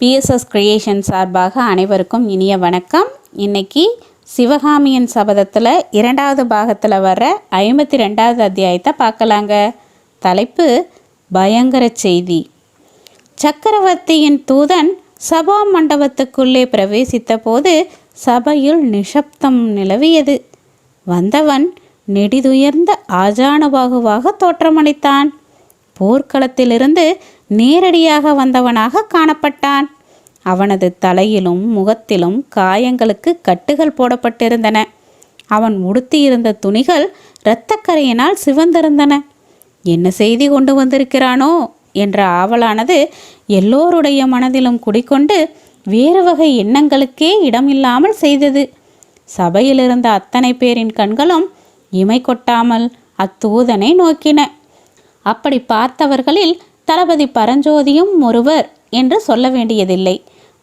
BSS creation சார்பாக அனைவருக்கும் இனிய வணக்கம். இன்னைக்கு சிவகாமியின் சபதத்தில் இரண்டாவது பாகத்தில் வர்ற ஐம்பத்தி ரெண்டாவது அத்தியாயத்தை பார்க்கலாங்க. தலைப்பு பயங்கர செய்தி. சக்கரவர்த்தியின் தூதன் சபா மண்டபத்துக்குள்ளே பிரவேசித்த போது சபையில் நிஷப்தம் நிலவியது. வந்தவன் நெடிதுயர்ந்த ஆஜானுபாகுவாக தோற்றமளித்தான். போர்க்களத்திலிருந்து நேரடியாக வந்தவனாக காணப்பட்டான். அவனது தலையிலும் முகத்திலும் காயங்களுக்கு கட்டுகள் போடப்பட்டிருந்தன. அவன் உடுத்தியிருந்த துணிகள் இரத்தக்கரையினால் சிவந்திருந்தன. என்ன செய்தி கொண்டு வந்திருக்கிறானோ? என்ற ஆவலானது எல்லோருடைய மனதிலும் குடிக்கொண்டு வேறு வகை எண்ணங்களுக்கே இடமில்லாமல் செய்தது. சபையில் இருந்த அத்தனை பேரின் கண்களும் இமை கொட்டாமல் அத்தூதனை நோக்கின. அப்படி பார்த்தவர்களில் தளபதி பரஞ்சோதியும் ஒருவர் என்று சொல்ல வேண்டியதில்லை.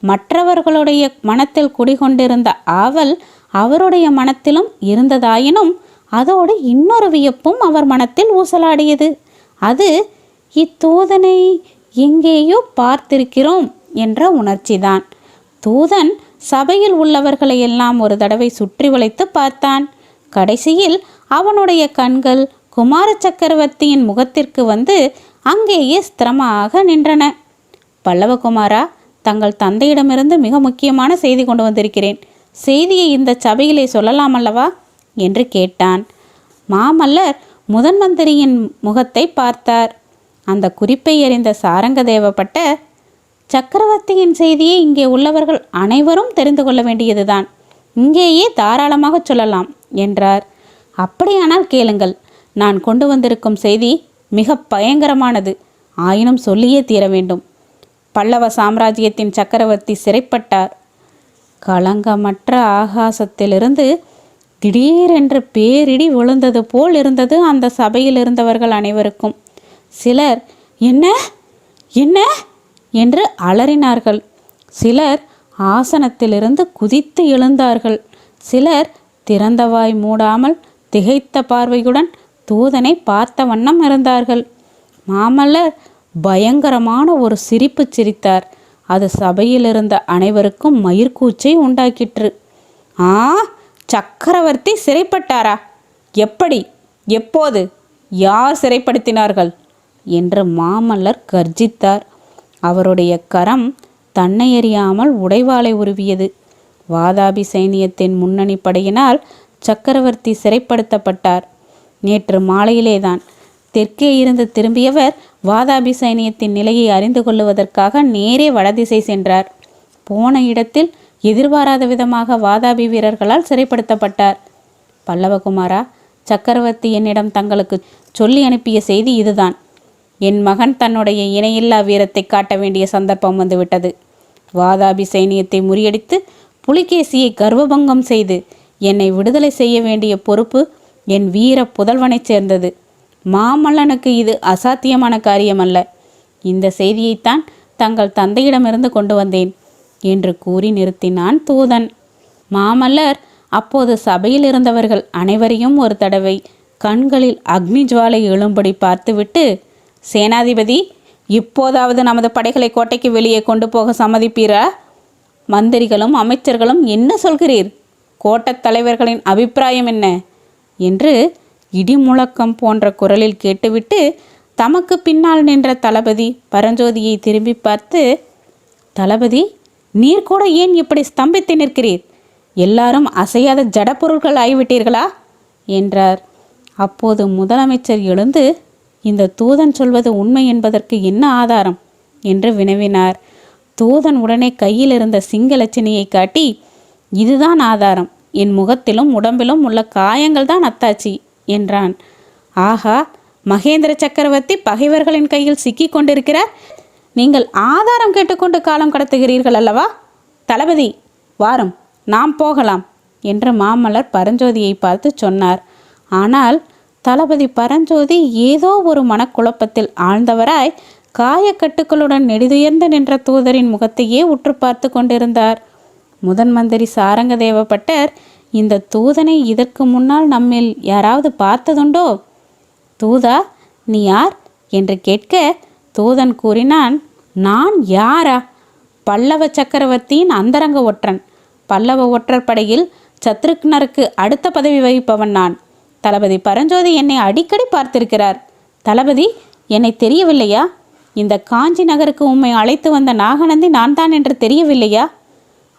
மற்றவர்களுடைய மனத்தில் குடிகொண்டிருந்த ஆவல் அவருடைய மனத்திலும் இருந்ததாயினும் அதோடு இன்னொரு வியப்பும் அவர் மனத்தில் ஊசலாடியது. அது இத்தூதனை எங்கேயோ பார்த்திருக்கிறோம் என்ற உணர்ச்சிதான். தூதன் சபையில் உள்ளவர்களை எல்லாம் ஒரு தடவை சுற்றி வளைத்து பார்த்தான். கடைசியில் அவனுடைய கண்கள் குமார சக்கரவர்த்தியின் முகத்திற்கு வந்து அங்கேயே ஸ்திரமாக நின்றன. பல்லவகுமாரா தங்கள் தந்தையிடமிருந்து மிக முக்கியமான செய்தி கொண்டு வந்திருக்கிறேன். செய்தியை இந்த சபையிலே சொல்லலாம் அல்லவா? என்று கேட்டான். மாமல்லர் முதன் மந்திரியின் முகத்தை பார்த்தார். அந்த குறிப்பை அறிந்த சாரங்க தேவப்பட்ட சக்கரவர்த்தியின் செய்தியை இங்கே உள்ளவர்கள் அனைவரும் தெரிந்து கொள்ள வேண்டியதுதான். இங்கேயே தாராளமாக சொல்லலாம் என்றார். அப்படியானால் கேளுங்கள் நான் கொண்டு வந்திருக்கும் செய்தி மிக பயங்கரமானது. ஆயினும் சொல்லியே தீர வேண்டும். பல்லவ சாம்ராஜ்யத்தின் சக்கரவர்த்தி சிறைப்பட்டார். களங்கமற்ற ஆகாசத்திலிருந்து திடீரென்று பேரிடி விழுந்தது போல் இருந்தது அந்த சபையில் இருந்தவர்கள் அனைவருக்கும். சிலர் என்ன? என்ன? என்று அலறினார்கள். சிலர் ஆசனத்திலிருந்து குதித்து எழுந்தார்கள். சிலர் திறந்தவாய் மூடாமல் திகைத்த பார்வையுடன் தூதனை பார்த்த வண்ணம் இருந்தார்கள். மாமல்லர் பயங்கரமான ஒரு சிரிப்பு சிரித்தார். அது சபையில் இருந்த அனைவருக்கும் மயிர்கூச்சை உண்டாக்கிற்று. ஆ சக்கரவர்த்தி சிறைப்பட்டாரா? எப்படி எப்போது யார் சிறைப்படுத்தினார்கள்? என்று மாமல்லர் கர்ஜித்தார். அவருடைய கரம் தன்னை அறியாமல் உடைவாளை உருவியது. வாதாபி சைனியத்தின் முன்னணி படையினால் சக்கரவர்த்தி சிறைப்படுத்தப்பட்டார். நேற்று மாலையிலேதான். தெற்கே இருந்து திரும்பியவர் வாதாபி சைனியத்தின் நிலையை அறிந்து கொள்ளுவதற்காக நேரே வடதிசை சென்றார். போன இடத்தில் எதிர்பாராத விதமாக வாதாபி வீரர்களால் சிறைப்படுத்தப்பட்டார். பல்லவகுமாரா சக்கரவர்த்தி என்னிடம் தங்களுக்கு சொல்லி அனுப்பிய செய்தி இதுதான். என் மகன் தன்னுடைய இணையில்லா வீரத்தை காட்ட வேண்டிய சந்தர்ப்பம் வந்துவிட்டது. வாதாபி சைனியத்தை முறியடித்து புலிகேசியை கர்வபங்கம் செய்து என்னை விடுதலை செய்ய வேண்டிய பொறுப்பு என் வீர புதல்வனைச் சேர்ந்தது. மாமல்லனுக்கு இது அசாத்தியமான காரியமல்ல. இந்த செய்தியைத்தான் தங்கள் தந்தையிடமிருந்து கொண்டு வந்தேன் என்று கூறி நிறுத்தினான் தூதன். மாமல்லர் அப்போது சபையில் இருந்தவர்கள் அனைவரையும் ஒரு தடவை கண்களில் அக்னி ஜுவாலை எழும்படி பார்த்துவிட்டு சேனாதிபதி இப்போதாவது நமது படைகளை கோட்டைக்கு வெளியே கொண்டு போக சம்மதிப்பீரா? மந்திரிகளும் அமைச்சர்களும் என்ன சொல்கிறீர்? கோட்டத் தலைவர்களின் அபிப்பிராயம் என்ன? என்று இடிமுழக்கம் போன்ற குரலில் கேட்டுவிட்டு தமக்கு பின்னால் நின்ற தளபதி பரஞ்சோதியை திரும்பி பார்த்து தளபதி நீர் கூட ஏன் இப்படி ஸ்தம்பித்து நிற்கிறீர்? எல்லாரும் அசையாத ஜடப்பொருள்கள் ஆகிவிட்டீர்களா என்றார். அப்போது முதலமைச்சர் எழுந்து இந்த தூதன் சொல்வது உண்மை என்பதற்கு என்ன ஆதாரம்? என்று வினவினார். தூதன் உடனே கையில் இருந்த சிங்கலட்சணியை காட்டி இதுதான் ஆதாரம். என் முகத்திலும் உடம்பிலும் உள்ள காயங்கள் தான் அத்தாச்சி என்றான். ஆஹா மகேந்திர சக்கரவர்த்தி பகைவர்களின் கையில் சிக்கி கொண்டிருக்கிறார். நீங்கள் ஆதாரம் கேட்டுக்கொண்டு காலம் கடத்துகிறீர்கள் அல்லவா? தளபதி வாரும் நாம் போகலாம் என்று மாமல்லர் பரஞ்சோதியை பார்த்து சொன்னார். ஆனால் தளபதி பரஞ்சோதி ஏதோ ஒரு மனக்குழப்பத்தில் ஆழ்ந்தவராய் காயக்கட்டுகளுடன் நெடுதுயர்ந்து நின்ற தூதரின் முகத்தையே உற்று பார்த்து கொண்டிருந்தார். முதன் மந்திரி சாரங்க தேவப்பட்டர் இந்த தூதனை இதற்கு முன்னால் நம்மில் யாராவது பார்த்ததுண்டோ? தூதா நீ யார்? என்று கேட்க தூதன் கூறினான் நான் யாரா? பல்லவ சக்கரவர்த்தியின் அந்தரங்க ஒற்றன். பல்லவ ஒற்றர் படையில் சத்ருக்னருக்கு அடுத்த பதவி வகிப்பவன் நான். தளபதி பரஞ்சோதி என்னை அடிக்கடி பார்த்திருக்கிறார். தளபதி என்னை தெரியவில்லையா? இந்த காஞ்சி நகருக்கு உம்மை அழைத்து வந்த நாகநந்தி நான் தான் என்று தெரியவில்லையா?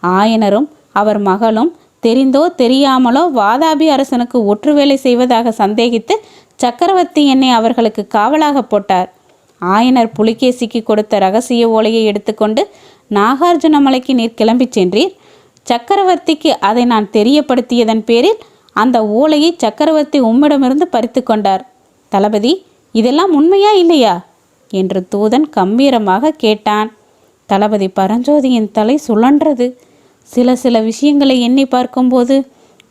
ஆயனரும் அவர் மகளும் தெரிந்தோ தெரியாமலோ வாதாபி அரசனுக்கு ஒற்று வேலை செய்வதாக சந்தேகித்து சக்கரவர்த்தி என்னை அவர்களுக்கு காவலாக போட்டார். ஆயனர் புலிகேசிக்கு கொடுத்த ரகசிய ஓலையை எடுத்துக்கொண்டு நாகார்ஜுன மலைக்கு நீர் கிளம்பிச் சென்றீர். சக்கரவர்த்திக்கு அதை நான் தெரியப்படுத்தியதன் பேரில் அந்த ஓலையை சக்கரவர்த்தி உம்மிடமிருந்து பறித்து கொண்டார். தளபதி இதெல்லாம் உண்மையா இல்லையா? என்று தூதன் கம்பீரமாக கேட்டான். தளபதி பரஞ்சோதியின் தலை சுழன்றது. சில சில விஷயங்களை எண்ணி பார்க்கும்போது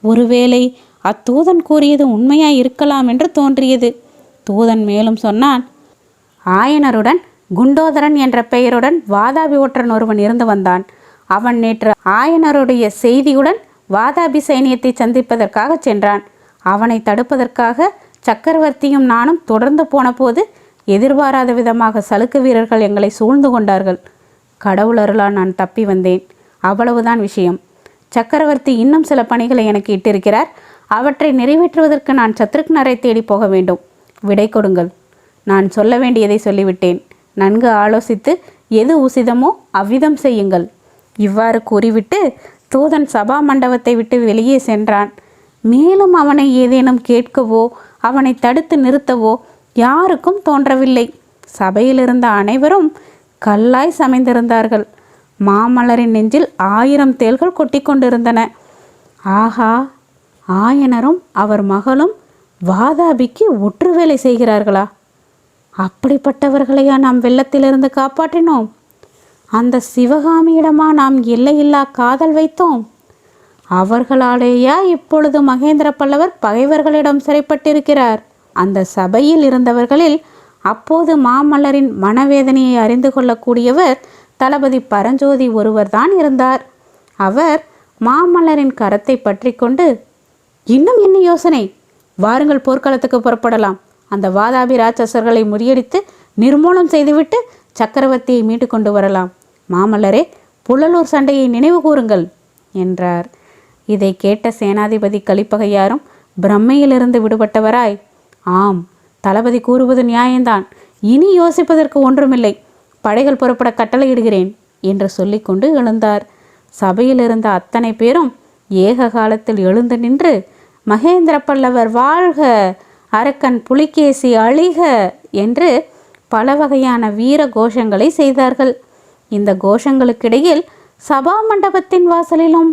ஒருவேளை அத்தூதன் கூறியது உண்மையாய் இருக்கலாம் என்று தோன்றியது. தூதன் மேலும் சொன்னான் ஆயனருடன் குண்டோதரன் என்ற பெயருடன் வாதாபி ஒற்றன் ஒருவன் இருந்து வந்தான். அவன் நேற்று ஆயனருடைய செய்தியுடன் வாதாபி சைனியத்தை சந்திப்பதற்காக சென்றான். அவனை தடுப்பதற்காக சக்கரவர்த்தியும் நானும் தொடர்ந்து போனபோது எதிர்பாராத விதமாக சலுக்கு வீரர்கள் எங்களை சூழ்ந்து கொண்டார்கள். கடவுளருளால் நான் தப்பி வந்தேன். அவ்வளவுதான் விஷயம். சக்கரவர்த்தி இன்னும் சில பணிகளை எனக்கு இட்டிருக்கிறார். அவற்றை நிறைவேற்றுவதற்கு நான் சத்ருக்னரை தேடி போக வேண்டும். விடை கொடுங்கள். நான் சொல்ல வேண்டியதை சொல்லிவிட்டேன். நன்கு ஆலோசித்து எது உசிதமோ அவ்விதம் செய்யுங்கள். இவ்வாறு கூறிவிட்டு தூதன் சபா மண்டபத்தை விட்டு வெளியே சென்றான். மேலும் அவனை ஏதேனும் கேட்கவோ அவனை தடுத்து நிறுத்தவோ யாருக்கும் தோன்றவில்லை. சபையிலிருந்த அனைவரும் கல்லாய் சமைந்திருந்தார்கள். மாமலரின் நெஞ்சில் ஆயிரம் தேள்கள் கொட்டி கொண்டிருந்தன ஆஹா ஆயனரும் அவர் மகளும் வாதாபிக்கு ஒற்று வேலை செய்கிறார்களா? அப்படிப்பட்டவர்களையா நாம் வெள்ளத்திலிருந்து காப்பாற்றினோம்? அந்த சிவகாமியிடமா நாம் எல்லையில்லா காதல் வைத்தோம்? அவர்களாலேயா இப்பொழுது மகேந்திர பல்லவர் பகைவர்களிடம் சிறைப்பட்டிருக்கிறார்? அந்த சபையில் இருந்தவர்களில் அப்போது மாமல்லரின் மனவேதனையை அறிந்து கொள்ளக்கூடியவர் தளபதி பரஞ்சோதி ஒருவர்தான் இருந்தார். அவர் மாமல்லரின் கரத்தை பற்றி கொண்டு இன்னும் என்ன யோசனை? வாருங்கள் போர்க்களத்துக்கு புறப்படலாம். அந்த வாதாபி ராட்சசர்களை முறியடித்து நிர்மூலம் செய்துவிட்டு சக்கரவர்த்தியை மீட்டு கொண்டு வரலாம். மாமல்லரே புலலூர் சண்டையை நினைவு கூறுங்கள் என்றார். இதை கேட்ட சேனாதிபதி கலிப்பகையாரும் பிரம்மையிலிருந்து விடுபட்டவராய். ஆம் தளபதி கூறுவது நியாயம்தான். இனி யோசிப்பதற்கு ஒன்றுமில்லை. படைகள் புறப்பட கட்டளையிடுகிறேன் என்று சொல்லிக்கொண்டு எழுந்தார். சபையில் இருந்த அத்தனை பேரும் ஏக காலத்தில் எழுந்து நின்று மகேந்திர பல்லவர் வாழ்க அரக்கன் புலிகேசி அழிக என்று பல வகையான வீர கோஷங்களை செய்தார்கள். இந்த கோஷங்களுக்கிடையில் சபா மண்டபத்தின் வாசலிலும்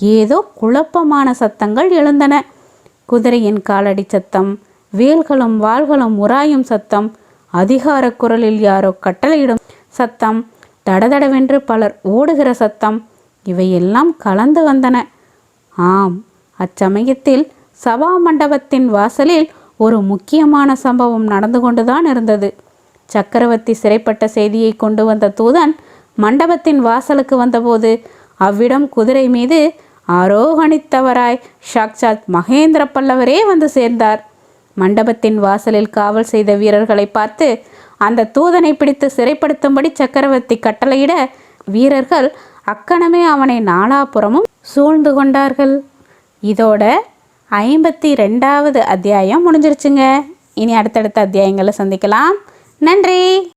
ஏதோ குழப்பமான சத்தங்கள் எழுந்தன. குதிரையின் காலடி சத்தம் வேல்களும் வாள்களும் உராயும் சத்தம் அதிகார குரலில் யாரோ கட்டளையிடும் சத்தம். தடதடவென்று பலர் ஓடுகிற சத்தம். இவையெல்லாம் கலந்து வந்தன. ஆம் அச்சமயத்தில் சபா மண்டபத்தின் வாசலில் ஒரு முக்கியமான சம்பவம் நடந்து கொண்டுதான் இருந்தது. சக்கரவர்த்தி சிறைப்பட்ட செய்தியை கொண்டு வந்த தூதன் மண்டபத்தின் வாசலுக்கு வந்தபோது அவ்விடம் குதிரை மீது ஆரோகணித்தவராய் சாக்சாத் மகேந்திர பல்லவரே வந்து சேர்ந்தார். மண்டபத்தின் வாசலில் காவல் செய்த வீரர்களை பார்த்து அந்த தூதனை பிடித்து சிறைப்படுத்தும்படி சக்கரவர்த்தி கட்டளையிட வீரர்கள் அக்கணமே அவனை நாலாபுறமும் சூழ்ந்து கொண்டார்கள். இதோட ஐம்பத்தி ரெண்டாவது அத்தியாயம் முடிஞ்சிருச்சுங்க. இனி அடுத்தடுத்த அத்தியாயங்களை சந்திக்கலாம். நன்றி.